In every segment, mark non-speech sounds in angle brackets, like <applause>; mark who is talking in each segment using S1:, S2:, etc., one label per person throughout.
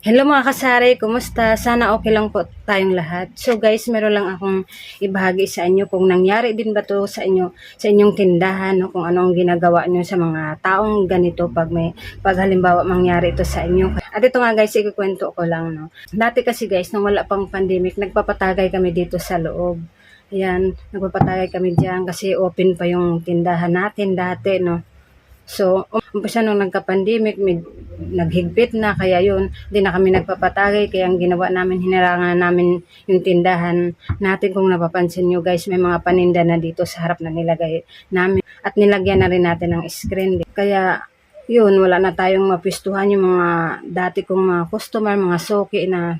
S1: Hello mga kasari, kumusta? Sana okay lang po tayong lahat. So guys, meron lang akong ibahagi sa inyo kung nangyari din ba to sa inyo sa inyong tindahan no? kung anong ginagawa nyo sa mga taong ganito pag may pag halimbawa mangyari ito sa inyo. At ito nga guys, ikukwento ko lang no. Dati kasi guys, nung wala pang pandemic, nagpapatagay kami dito sa loob. Ayan, nagpapatagay kami diyan kasi open pa yung tindahan natin dati no. So, umpisa nung nagka-pandemic, may, naghigpit na, kaya yun, hindi na kami nagpapatagay, kaya ang ginawa namin, hinarangan namin yung tindahan natin. Kung napapansin nyo guys, may mga paninda na dito sa harap na nilagay namin. At nilagyan na rin natin ng screen. Kaya, yun, wala na tayong mapistuhan yung mga dati kong mga customer, mga soki na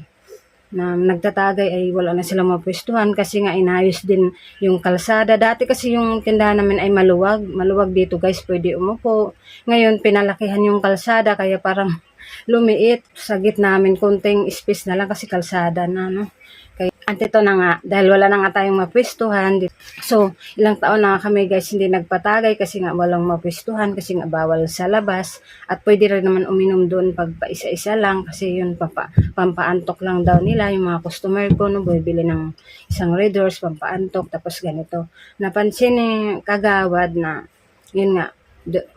S1: na nagtatagay ay wala na silang mapwestuhan kasi nga inayos din yung kalsada. Dati kasi yung tindahan namin ay maluwag. Maluwag dito guys, pwede umupo. Ngayon pinalakihan yung kalsada kaya parang <laughs> lumiit sa gitna namin. Konting space na lang kasi kalsada na. No? Kaya antito na nga, dahil wala na nga tayong mapwestuhan. So, ilang taon na kami guys hindi nagpatagay kasi nga walang mapwestuhan kasi nga bawal sa labas. At pwede rin naman uminom doon pag paisa-isa lang kasi yun papa, pampaantok lang daw nila yung mga customer ko no, bumibili ng isang red horse, pampaantok, tapos ganito. Napansin ni kagawad na yun nga,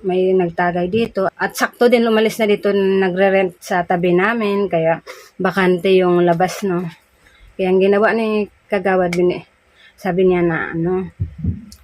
S1: may nagtagay dito. At sakto din umalis na dito nagre-rent sa tabi namin. Kaya bakante yung labas, no. Kaya ang ginawa ni Kagawad din eh, sabi niya na ano,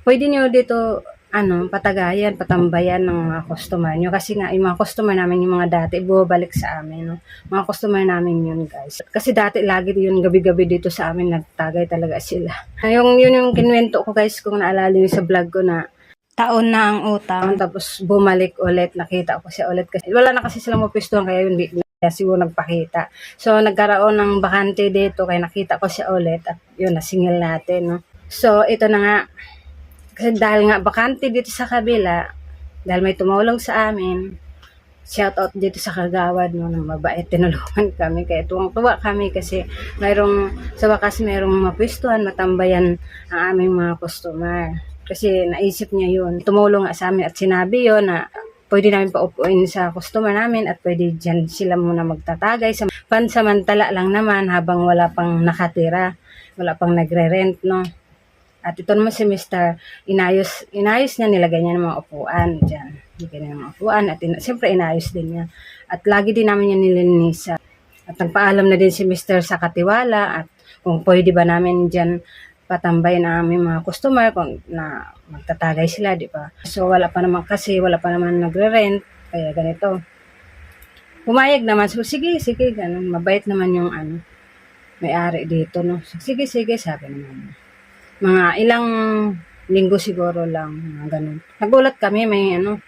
S1: pwede niyo dito ano, patagayan, patambayan ng mga customer nyo. Kasi nga, yung mga customer namin, yung mga dati, bumabalik sa amin. No? Mga customer namin yun, guys. Kasi dati, lagi yun, gabi-gabi dito sa amin, nagtagay talaga sila. Yung, yun yung kinwento ko, guys, kung naalala niyo sa vlog ko na taon na ang utang. Tapos bumalik ulit, nakita ko siya ulit. Kasi wala na kasi silang mapistuhan, kaya yun, niya siguro nagpakita. So, nagkaroon ng bakante dito, kaya nakita ko siya ulit. At yun, nasingil natin, no. So, ito na nga. Kasi dahil nga bakante dito sa kabila, dahil may tumulong sa amin, shout out dito sa kagawad no, ng mabait, tinulungan <laughs> kami. Kaya tuwang-tuwa kami kasi mayroong, sa wakas mayroong mapwistuhan, matambayan ang aming mga customer. Kasi naisip niya yun. Tumulong nga sa amin at sinabi yun na pwede namin paupuin sa customer namin at pwede dyan sila muna magtatagay. Sa pansamantala lang naman habang wala pang nakatira, wala pang nagre-rent, no. At ito naman si Mr. Inayos, inayos niya, nilagay niya ng mga upuan dyan. Nilagay niya ng mga upuan at ina, siyempre inayos din niya. At lagi din namin yan nilinisan. At nagpaalam na din si Mr. sa katiwala at kung pwede ba namin dyan patambay na aming mga customer kung na magtatagay sila, di ba? So wala pa naman kasi, wala pa naman nagre-rent, kaya ganito. Pumayag naman, so sige, sige, ganun, mabait naman yung ano, may-ari dito, no? So, sige, sige, sabi naman. Mga ilang linggo siguro lang, mga ganun. Nagulat kami, may ano,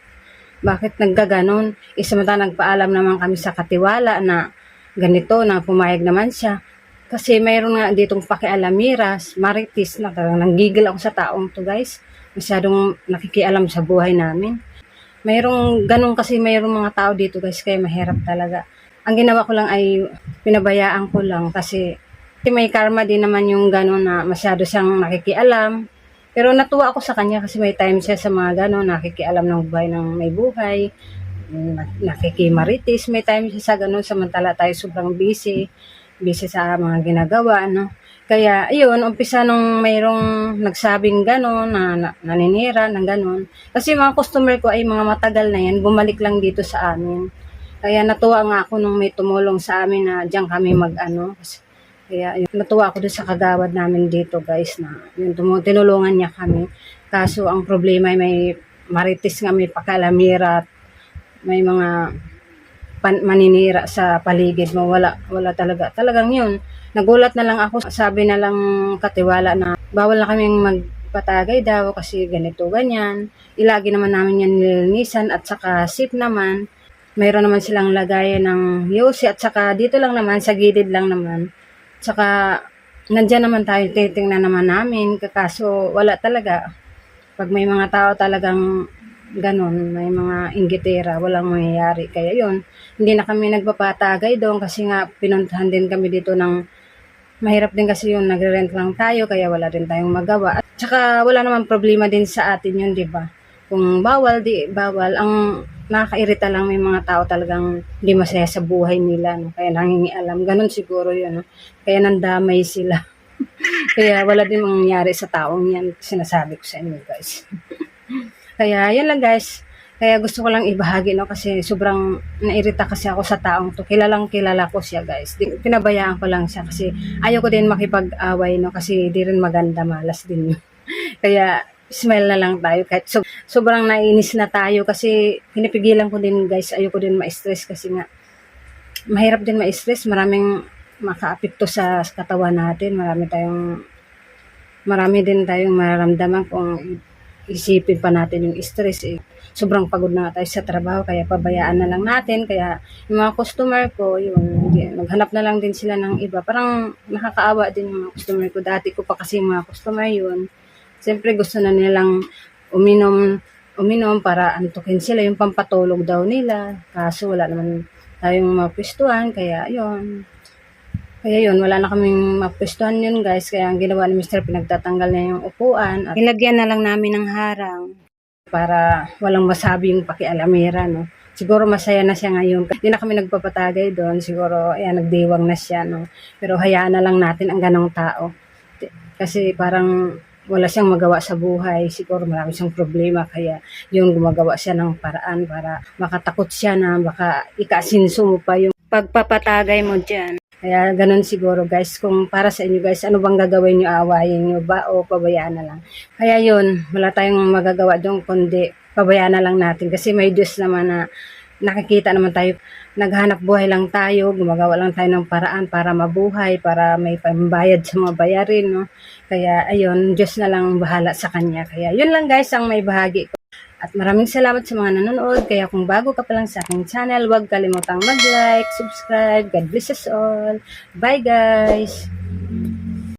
S1: bakit nagkaganon? Isamanta nagpaalam naman kami sa katiwala na ganito, na pumayag naman siya. Kasi mayroon nga ditong pakialamiras, maritis, na talagang nanggigil ako sa taong to guys. Masyadong nakikialam sa buhay namin. Mayroong ganun kasi mayroong mga tao dito guys, kaya mahirap talaga. Ang ginawa ko lang ay pinabayaan ko lang kasi may karma din naman yung gano'n na masyado siyang nakikialam. Pero natuwa ako sa kanya kasi may time siya sa mga gano'n, nakikialam ng buhay ng may buhay, na- nakikimaritis, may time siya sa gano'n, samantala tayo sobrang busy, busy sa mga ginagawa, no? Kaya, ayun, umpisa nung mayroong nagsabing gano'n, na, na naninira ng gano'n. Kasi mga customer ko ay mga matagal na yan, bumalik lang dito sa amin. Kaya natuwa nga ako nung may tumulong sa amin na diyan kami mag-ano. Kaya yun, natuwa ako doon sa kagawad namin dito guys na yun, tinulungan niya kami. Kaso ang problema ay may maritis nga may pakalamira may mga pan- maninira sa paligid mo. Wala, wala talaga. Talagang yun. Nagulat na lang ako. Sabi na lang katiwala na bawal na kaming magpatagay daw kasi ganito, ganyan. Ilagi naman namin yan nilinisan at saka sip naman. Mayroon naman silang lagayan ng yosi at saka dito lang naman, sa gilid lang naman. Tsaka, nandyan naman tayo, titingnan naman namin. Kaso, wala talaga. Pag may mga tao talagang ganun, may mga inggitera, walang mangyayari. Kaya yun, hindi na kami nagpapatagay doon kasi nga pinuntahan din kami dito ng mahirap din kasi yung nagre-rent lang tayo kaya wala rin tayong magawa. At saka wala naman problema din sa atin yun, di ba? Kung bawal, di bawal. Ang nakakairita lang may mga tao talagang hindi masaya sa buhay nila. No? Kaya nangingialam. Ganon siguro yun. No? Kaya nandamay sila. <laughs> Kaya wala din mangyayari sa taong yan. Sinasabi ko sa inyo guys. Kaya yan lang guys. Kaya gusto ko lang ibahagi no kasi sobrang nairita kasi ako sa taong to. Kilalang kilala ko siya guys. Pinabayaan ko lang siya kasi ayaw ko din makipag-away no kasi di rin maganda malas din. <laughs> Kaya smile na lang tayo kahit so, sobrang nainis na tayo kasi pinipigilan ko din guys ayoko din ma-stress kasi nga mahirap din ma-stress maraming makaapekto sa katawan natin marami tayong marami din tayong mararamdaman kung isipin pa natin yung stress eh. Sobrang pagod na tayo sa trabaho kaya pabayaan na lang natin. Kaya yung mga customer ko yun naghanap na lang din sila ng iba. Parang nakakaawa din yung mga customer ko. Dati ko pa kasi yung mga customer yun. Siyempre gusto na nilang uminom uminom para antukin sila. Yung pampatulog daw nila. Kaso wala naman tayong mapwestuhan kaya yun kaya yun, wala na kaming mapwestuhan yun guys. Kaya ang ginawa ni Mr. pinagtatanggal niya yung upuan. At nilagyan na lang namin ng harang para walang masabi yung pakialamera, no. Siguro masaya na siya ngayon. Hindi na kami nagpapatagay doon. Siguro, ayan, nagdiwang na siya, no. Pero hayaan na lang natin ang ganong tao. Kasi parang wala siyang magawa sa buhay. Siguro marami siyang problema. Kaya yun, gumagawa siya ng paraan para makatakot siya na baka ikasinso mo pa yung pagpapatagay mo dyan. Kaya ganun siguro guys, kung para sa inyo guys, ano bang gagawin nyo, aawayin nyo ba o pabayaan na lang. Kaya yun, wala tayong magagawa doon kundi pabayaan na lang natin kasi may Diyos naman na nakikita naman tayo, naghanap buhay lang tayo, gumagawa lang tayo ng paraan para mabuhay, para may pambayad sa mga bayarin, no? Kaya ayun, Diyos na lang bahala sa Kanya. Kaya yun lang guys ang may bahagi ko. At maraming salamat sa mga nanonood. Kaya kung bago ka pa lang sa aking channel, huwag kalimutang mag-like, subscribe. God bless us all. Bye guys!